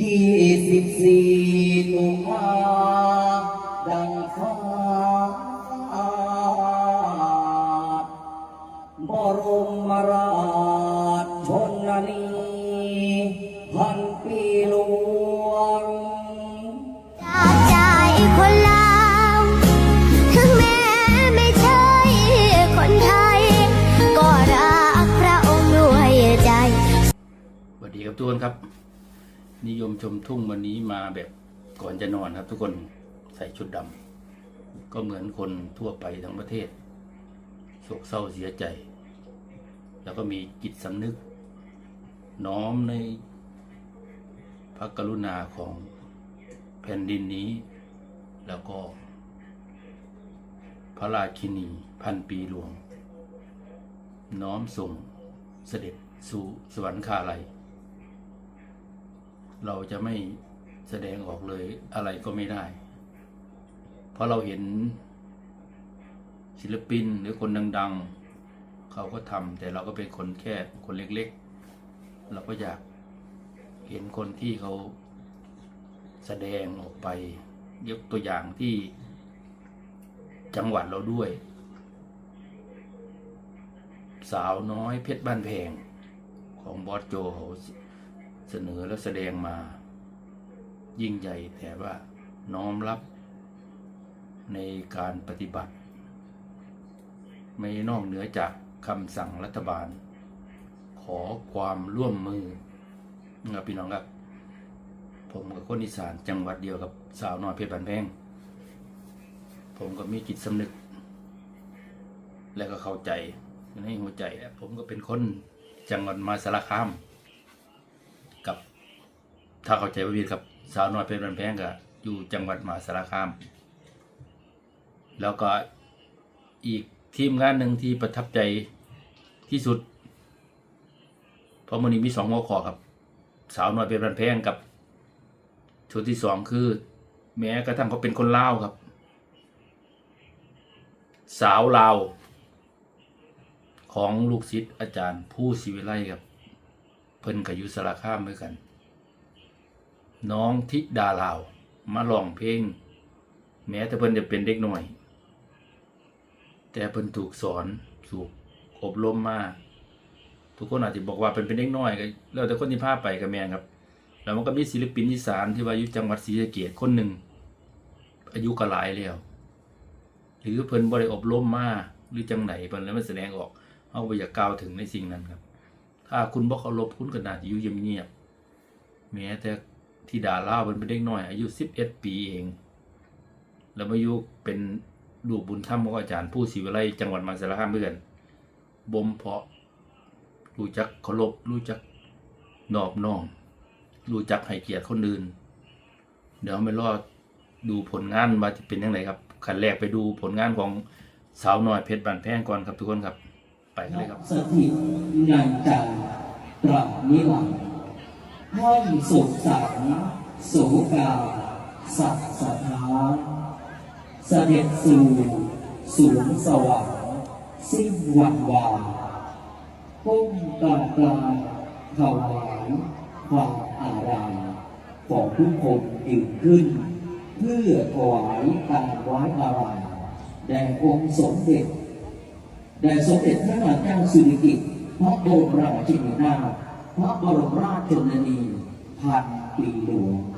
ยี่สิบสี่ตุลา นิยมชมทุ่งวันนี้มาแบบก่อนจะนอนครับ ทุกคนใส่ชุดดำก็เหมือนคนทั่วไปทั้งประเทศโศกเศร้าเสียใจ แล้วก็มีจิตสำนึก น้อมในพระกรุณาของแผ่นดินนี้ แล้วก็ พระราชินีพันปีหลวง น้อมส่งเสด็จสู่สวรรคาลัย เราจะไม่แสดงออกเลยอะไรก็ไม่ได้ เพราะเราเห็นศิลปินหรือคนดัง ๆ เขาก็ทำแต่เราก็เป็นคนแค่คนเล็กๆ เราก็อยากเห็นคนที่เขาแสดงออกไป ยกตัวอย่างที่จังหวัดเราด้วย สาวน้อยเพชรบ้านแพงของบอสโจเขา เสนอและแสดงมา ยิ่งใหญ่แต่ว่าน้อมรับในการปฏิบัติ ไม่นอกเหนือจากคำสั่งรัฐบาล ขอความร่วมมือนะพี่น้องครับ ผมกับคนอีสานจังหวัดเดียวกับสาวน้อยเพชรบ้านแพงผมก็มีจิตสำนึก และก็เข้าใจในหัวใจผมก็เป็นคนจังหวัดมาสารคาม ถ้าเข้าใจว่าผิดครับ สาวน้อยเพชรบันแพงก็อยู่จังหวัดมหาสารคาม แล้วก็อีกทีมงานหนึ่งที่ประทับใจที่สุด เพราะมันนี้มีสองหัวข้อครับ สาวน้อยเพชรบันแพงกับชุดที่สองคือ แม้กระทั่งเขาเป็นคนลาวครับ สาวลาวของลูกศิษย์อาจารย์ผู้ศิวิไลครับ เพิ่นกับยุสารข้ามด้วยกัน น้องทิดาลาว มาร้องเพลง แม้แต่เพิ่นจะเป็นเด็กหน่อย แต่เพิ่นถูกสอนถูกอบรมมาทุกคนอาจจะบอกว่าเป็นเป็นเด็กน้อยก็แล้วแต่คนที่พาไปกับแม่ครับ แล้วมันก็มีศิลปินอีสานที่ว่าอยู่จังหวัดศรีสะเกษคนหนึ่งอายุก็หลายแล้วหรือเพิ่นบ่ได้อบรมมาหรือจังไหนเพิ่นแล้วมันแสดงออกเอาไปอยากกล่าวถึงในสิ่งนั้นครับ ถ้าคุณบ่เคารพคุณก็น่าจะอยู่เงียบๆแม้แต่ ที่ดาล่าวเพิ่นเป็นเด็กน้อย อายุ11ปีเอง แล้วมาอยู่เป็นลูกบุญธรรมของอาจารย์ผู้ศรีวิไลจังหวัดมหาสารคามเพื่อนบ่มเพาะ รู้จักเคารพรู้จักนอบน้อมรู้จักให้เกียรติคนอื่น เดี๋ยวไม่รอดดูผลงานว่าจะเป็นยังไงครับขันแรกไปดูผลงานของสาวน้อยเพชรบานแพงก่อนครับทุกคนครับ ไปกันเลยครับสถิตในใจตรัสนิรัน ดร์ให้สุขสันสูกาสัตสถานเสด็จสู่สูงสวรรค์สิ้นวันวานก้มกราบกรานถวายความอาลัยของทุกคนยืนขึ้น เพื่อถวายการไว้อาลัยแด่องค์สมเด็จแด่สมเด็จพระนางเจ้าสิริกิติ์พระบรมราชินีนาถ พระบรมราชชนนีพันปีหลวง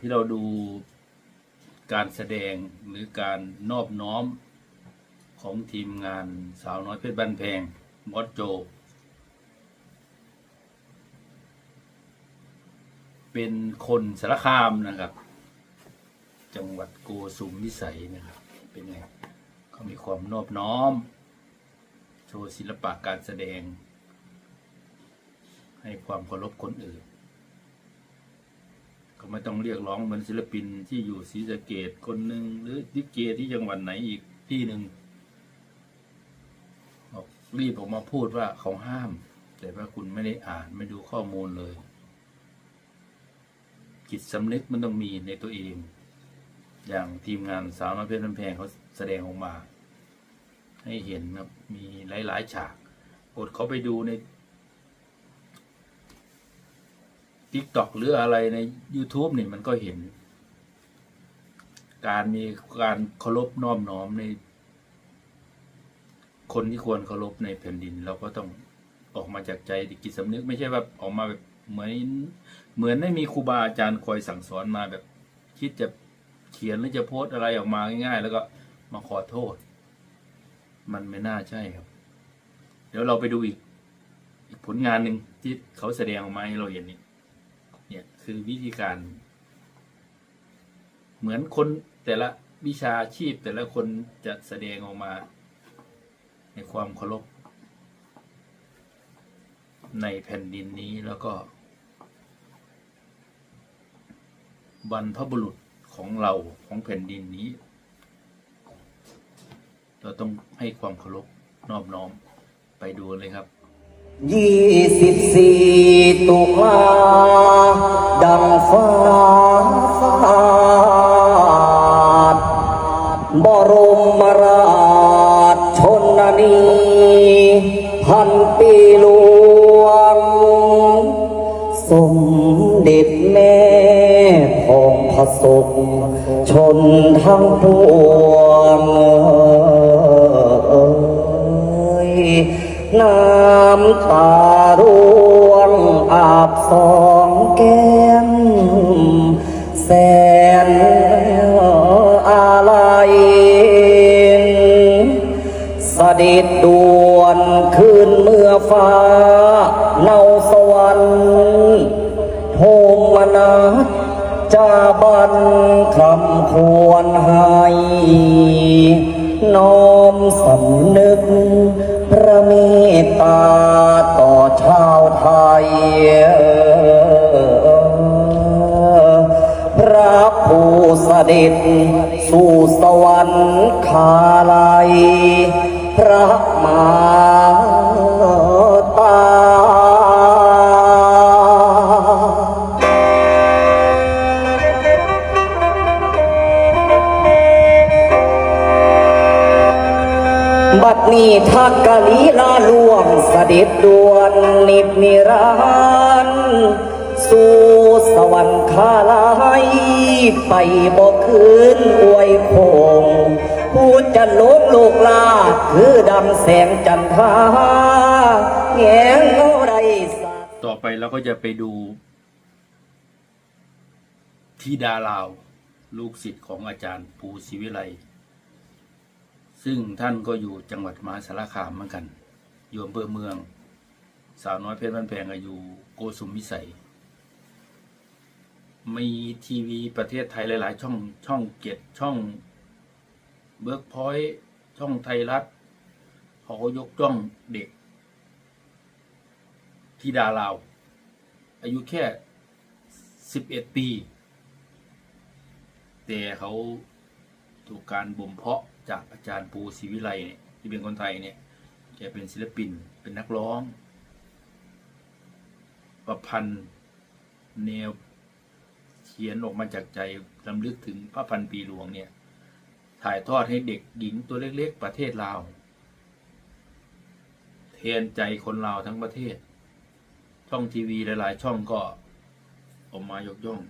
ที่เราดูการแสดงหรือการนอบน้อมของทีมงานสาวน้อยเพชรบ้านแพงมอสโจ เป็นคนสารคามนะครับ จังหวัดโกสุมวิสัยนะครับ เป็นไงเขามีความนอบน้อม โชว์ศิลปะการแสดง ให้ความเคารพคนอื่น ไม่ต้องเรียกร้องเหมือนศิลปินที่อยู่ศรีสะเกดคนหนึ่งหรือดิเกที่จังหวัดไหนอีกที่หนึ่งบอกรีบออกมาพูดว่าเขาห้าม แต่ว่าคุณไม่ได้อ่านไม่ดูข้อมูลเลยจิตสำนึกมันต้องมีในตัวเอง อย่างทีมงานสาวน้อยเพชรบ้านแพงเขาแสดงออกมา ให้เห็นครับมีหลาย ๆ ฉากกดเขาไปดูใน ทิกตอกหรืออะไรใน YouTube นี่มันก็เห็น การมีการเคารพน้อมน้อมใน คนที่ควรเคารพในแผ่นดินเราก็ต้องออกมาจากใจจิตสำนึกไม่ใช่ว่าออกมาแบบเหมือนเหมือนไม่มีครูบาอาจารย์คอยสั่งสอนมาแบบ คิดจะเขียนหรือจะโพสอะไรออกมาง่ายๆ แล้วก็มาขอโทษ มันไม่น่าใช่ครับ เดี๋ยวเราไปดูอีก อีกผลงานหนึ่งที่เขาแสดงออกมาให้เราเห็นนี่ คือวิธีการ เหมือนคนแต่ละวิชาชีพแต่ละคนจะแสดงออกมา ในความเคารพในแผ่นดินนี้แล้วก็ บรรพบุรุษของเราของแผ่นดินนี้ เราต้องให้ความเคารพนอบน้อมไปดูเลยครับ ยี่สิบสี่ตุลา ทั้งปวงเอ่ยน้ำตาร่วงอาบสองแก้มแสนอาลัยเสด็จด่วนขึ้นเมื่อฟ้าเนาสวรรค์โพมนาจาบันคำ ควรให้น้อมสำนึก พระเมตตาต่อชาวไทย พระผู้เสด็จ สู่สวรรคาลัย พระมาีทักกะลีลาล่วงสด็จดวนนิบนิรันด์สู่สวรรคาลัยไปบอกคืนอวยพงผู้จะลกโลกลาคือดังแสงจันทาแงงเงาไรสัต่อไปเราก็จะไปดูธิดาลาว ลูกศิษย์ของอาจารย์ปูศิวิไล ซึ่งท่านก็อยู่จังหวัดมหาสารคามเหมือนกัน อยู่อำเภอเมือง สาวน้อยเพชรบ้านแพงอายุโกสุมวิสัย มีทีวีประเทศไทยหลาย ๆ ช่องช่องเจ็ดช่องเบิร์กพอยต์ช่องไทยรัฐเขาก็ยกจ้องเด็กธิดาลาว อายุแค่สิบเอ็ดปี แต่เขาถูกการบ่มเพาะ จากอาจารย์ปูศรีวิไลเนี่ยที่เป็นคนไทยเนี่ยแกเป็นศิลปินเป็นนักร้อง ประพันธ์แนวเขียนออกมาจากใจลำลึกถึงพระพันปีหลวงเนี่ย ถ่ายทอดให้เด็กหญิงตัวเล็ก ๆ ประเทศลาวเทนใจคนลาวทั้งประเทศ ช่องทีวีหลาย ๆ ช่องก็ออกมายกย่อง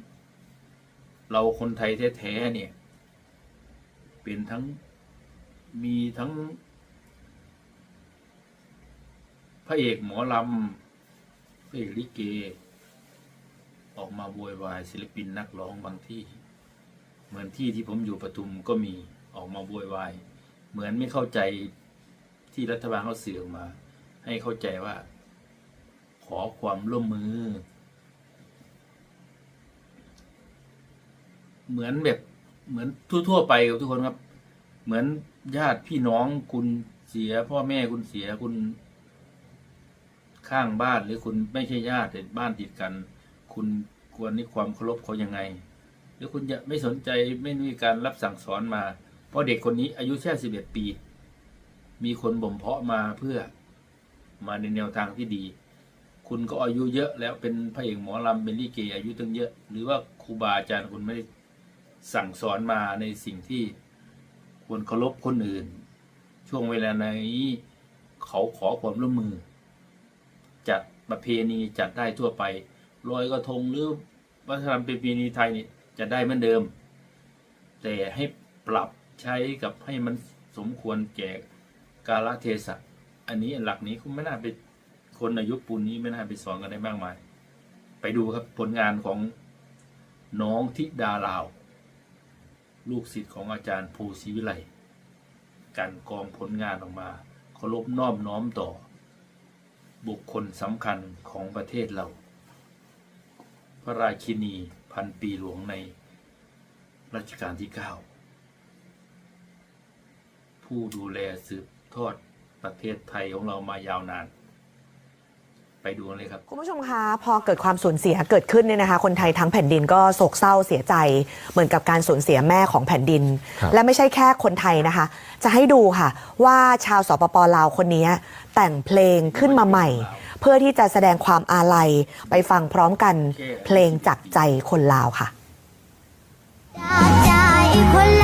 เราคนไทยแท้ ๆ เนี่ย เป็นทั้ง มีทั้ง พระเอกหมอลำพระเอกลิเก ออกมาโวยวายศิลปินนักร้องบางที่ เหมือนที่ที่ผมอยู่ปทุมก็มีออกมาโวยวาย เหมือนไม่เข้าใจที่รัฐบาลเขาเสื่อกมา ให้เข้าใจว่า ขอความร่วมมือ เหมือนแบบเหมือนทั่วๆไปครับทุกคนครับ เหมือน ญาติพี่น้องคุณเสีย พ่อแม่คุณเสียคุณ ข้างบ้านหรือคุณไม่ใช่ญาติแต่บ้านติดกัน คุณควรนี่ความเคารพเขายังไง หรือคุณจะไม่สนใจไม่มีการรับสั่งสอนมา เพราะเด็กคนนี้อายุแค่สิบเอ็ดปี มีคนบ่มเพาะมาเพื่อมาในแนวทางที่ดี คุณก็อายุเยอะแล้วเป็นพระเอกหมอลำเป็นลิเกอายุตั้งเยอะ หรือว่าครูบาอาจารย์คุณไม่ได้สั่งสอนมาในสิ่งที่ ควรเคารพคนอื่น ช่วงเวลาไหนเขาขอความร่วมมือจัดประเพณีจัดได้ทั่วไปลอยกระทงหรือวัฒนธรรมประเพณีไทยนี่จะได้เหมือนเดิม แต่ให้ปรับใช้กับให้มันสมควรแก่กาลเทศะอันนี้หลักนี้คุณไม่น่าไปคนอายุปูนนี้ไม่น่าไปสอนกันได้มากมาย ไปดูครับผลงานของน้องทิดาลาว ลูกศิษย์ของอาจารย์ภูศรีวิไลการกองผลงานออกมาเคารพน้อมน้อมต่อ บุคคลสำคัญของประเทศเรา พระราชินีพันปีหลวงในรัชกาลที่เก้าผู้ดูแลสืบทอดประเทศไทยของเรามายาวนาน ไปดูกันเลยครับ คุณผู้ชมคะพอเกิดความสูญเสียเกิดขึ้นเนี่ยนะคะ คนไทยทั้งแผ่นดินก็โศกเศร้าเสียใจ เหมือนกับการสูญเสียแม่ของแผ่นดินครับและไม่ใช่แค่คนไทยนะคะ จะให้ดูค่ะ ว่าชาวสปปลาวคนนี้แต่งเพลงขึ้นมาใหม่ เพื่อที่จะแสดงความอาลัยไปฟังพร้อมกันเพลงจากใจคนลาวค่ะ จากใจคน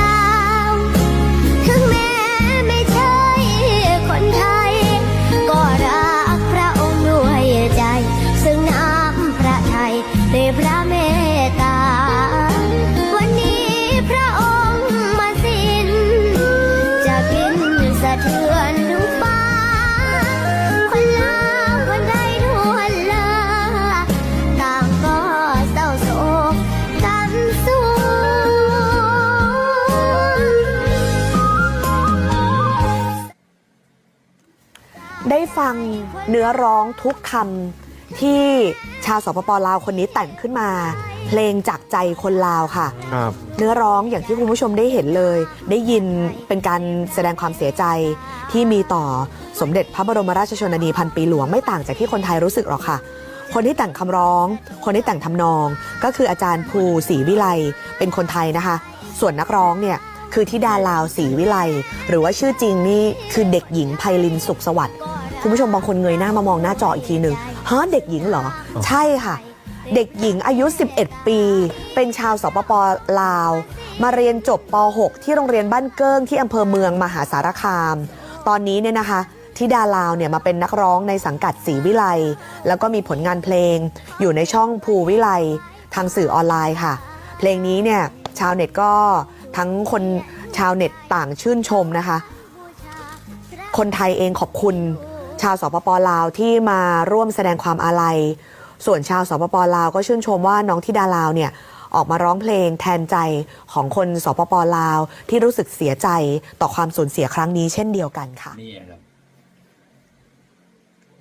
ฟังเนื้อร้องทุกคำที่ชาวสปปลาวคนนี้แต่งขึ้นมา เพลงจากใจคนลาวค่ะ ครับ เนื้อร้องอย่างที่คุณผู้ชมได้เห็นเลย ได้ยินเป็นการแสดงความเสียใจที่มีต่อสมเด็จพระบรมราชชนนีพันปีหลวงไม่ต่างจากที่คนไทยรู้สึกหรอกค่ะ คนที่แต่งคำร้อง คนที่แต่งทำนอง ก็คืออาจารย์ภูศรีวิไลเป็นคนไทยนะคะ ส่วนนักร้องเนี่ยคือธิดาลาวศรีวิไลหรือว่าชื่อจริงนี่คือเด็กหญิงไพลินสุขสวัสดิ์ คุณผู้ชมบางคนเงยหน้ามามองหน้าจออีกทีหนึ่งฮะเด็กหญิงเหรอ ใช่ค่ะ เด็กหญิงอายุ 11 ปี เป็นชาวสปปลาว มาเรียนจบป .6 ที่โรงเรียนบ้านเกิ้งที่อำเภอเมืองมหาสารคาม ตอนนี้เนี่ยนะคะทิดาลาวเนี่ยมาเป็นนักร้องในสังกัดศรีวิไลแล้วก็มีผลงานเพลง อยู่ในช่องภูวิไลทางสื่อออนไลน์ค่ะ เพลงนี้เนี่ยชาวเน็ตก็ทั้งคนชาวเน็ตต่างชื่นชมนะคะ คนไทยเองขอบคุณ ชาวสปปลาวที่มาร่วมแสดงความอาลัย ส่วนชาวสปปลาวก็ชื่นชมว่าน้องธิดาลาวเนี่ยออกมาร้องเพลงแทนใจของคนสปปลาว ที่รู้สึกเสียใจต่อความสูญเสียครั้งนี้เช่นเดียวกันค่ะ นี่ครับ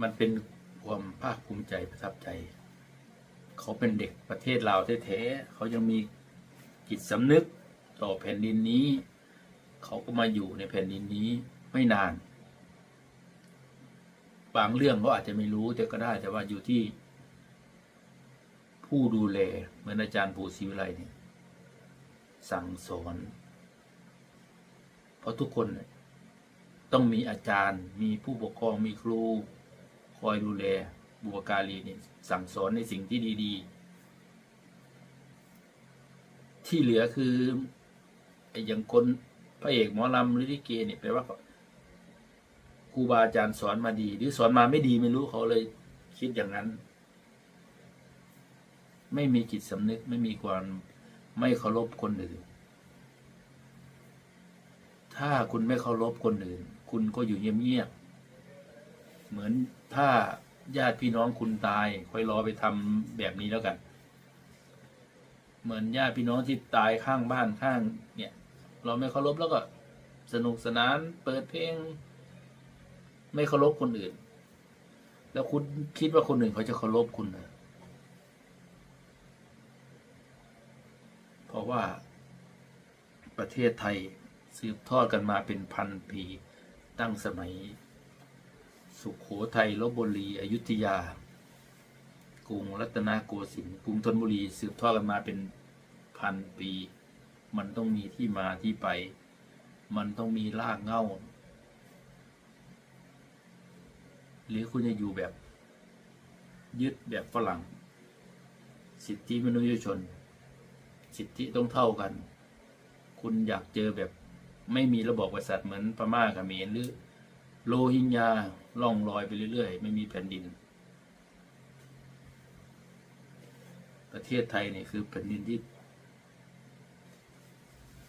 มันเป็นความภาคภูมิใจประทับใจ เขาเป็นเด็กประเทศลาวแท้ๆเขายังมีจิตสำนึกต่อแผ่นดินนี้ เขาก็มาอยู่ในแผ่นดินนี้ไม่นาน บางเรื่องเขาอาจจะไม่รู้แต่ก็ได้ แต่ว่าอยู่ที่ ผู้ดูแลเหมือนอาจารย์ภูศรีวิไลเนี่ยสั่งสอน เพราะทุกคนเนี่ยต้องมีอาจารย์ มีผู้ปกครองมีครู คอยดูแลบุปการีเนี่ยสั่งสอนในสิ่งที่ดี ๆ ที่เหลือคือไอ้อย่างคนพระเอกหมอลำหรือลิเกเนี่ยแปลว่า ครูบาอาจารย์สอนมาดี หรือสอนมาไม่ดีไม่รู้เขาเลยคิดอย่างนั้น ไม่มีจิตสำนึกไม่มีความไม่เคารพคนอื่น ถ้าคุณไม่เคารพคนอื่น คุณก็อยู่เงียบๆเหมือนถ้าญาติพี่น้องคุณตาย ค่อยรอไปทำแบบนี้แล้วกัน เหมือนญาติพี่น้องที่ตายข้างบ้านข้าง เนี่ย เราไม่เคารพแล้วก็ สนุกสนานเปิดเพลง ไม่เคารพคนอื่น แล้วคุณคิดว่าคนอื่นเขาจะเคารพคุณเหรอเพราะว่าประเทศไทยสืบทอดกันมาเป็นพันปีตั้งสมัย สุขโขทัยลบบุรีอยุธยา กรุงรัตนโกสินทร์กรุงธนบุรีสืบทอดกันมาเป็นพันปี มันต้องมีที่มาที่ไป มันต้องมีรากเหง้า หรือคุณจะอยู่แบบยึดแบบฝรั่ง สิทธิมนุษยชน สิทธิต้องเท่ากัน คุณอยากเจอแบบไม่มีระบอบกษัตริย์เหมือนพม่าเขมรหรือโรฮิงญาล่องลอยไปเรื่อยๆ ไม่มีแผ่นดิน ประเทศไทยนี่คือแผ่นดินที่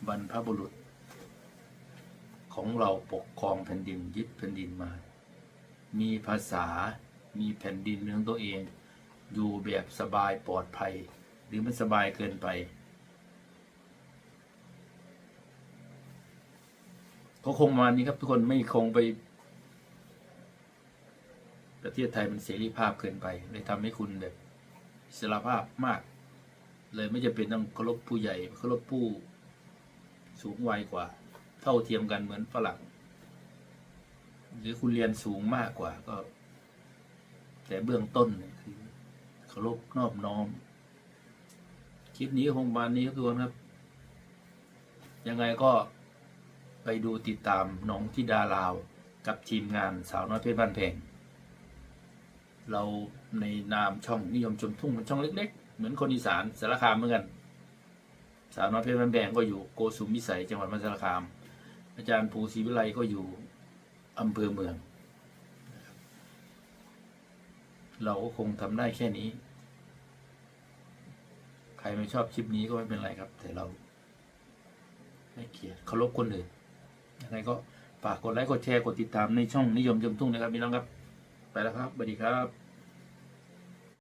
บรรพบุรุษ ของเราปกครองแผ่นดินยึดแผ่นดินมา มีภาษา มีแผ่นดินของตัวเอง อยู่แบบสบายปลอดภัย หรือมันสบายเกินไป ก็คงมานี้ครับทุกคนไม่คงไป ประเทศไทยมันเสรีภาพเกินไปเลยทำให้คุณแบบอิสรภาพมาก เลยไม่จะเป็นต้องเคารพผู้ใหญ่เคารพผู้สูงวัยกว่า เท่าเทียมกันเหมือนฝรั่ง หรือคุณเรียนสูงมากกว่าก็ แต่เบื้องต้นเนี่ยคือเคารพนอบน้อม คลิปนี้คงประมาณนี้ครับทุกคนครับ ยังไงก็ไปดูติดตามน้องทิดาลาวกับทีมงานสาวน้อยเพชรบ้านแพงเราในนามช่องนิยมชมทุ่งมันช่องเล็ก ๆ เหมือนคนอีสานสารคามเหมือนกันสาวน้อยเพชรบ้านแพงก็อยู่โกสุมวิสัยจังหวัดมหาสารคาม อาจารย์ภูศรีวิไลก็อยู่ อำเภอเมือง เราก็คงทำได้แค่นี้ ใครไม่ชอบคลิปนี้ก็ไม่เป็นไรครับ แต่เรา ไม่เกลียดเคารพคนอื่นยังไงก็ฝากกดไลค์กดแชร์กดติดตามในช่องนิยมจมทุ่งนะครับพี่น้องครับ ไปแล้วครับสวัสดีครับ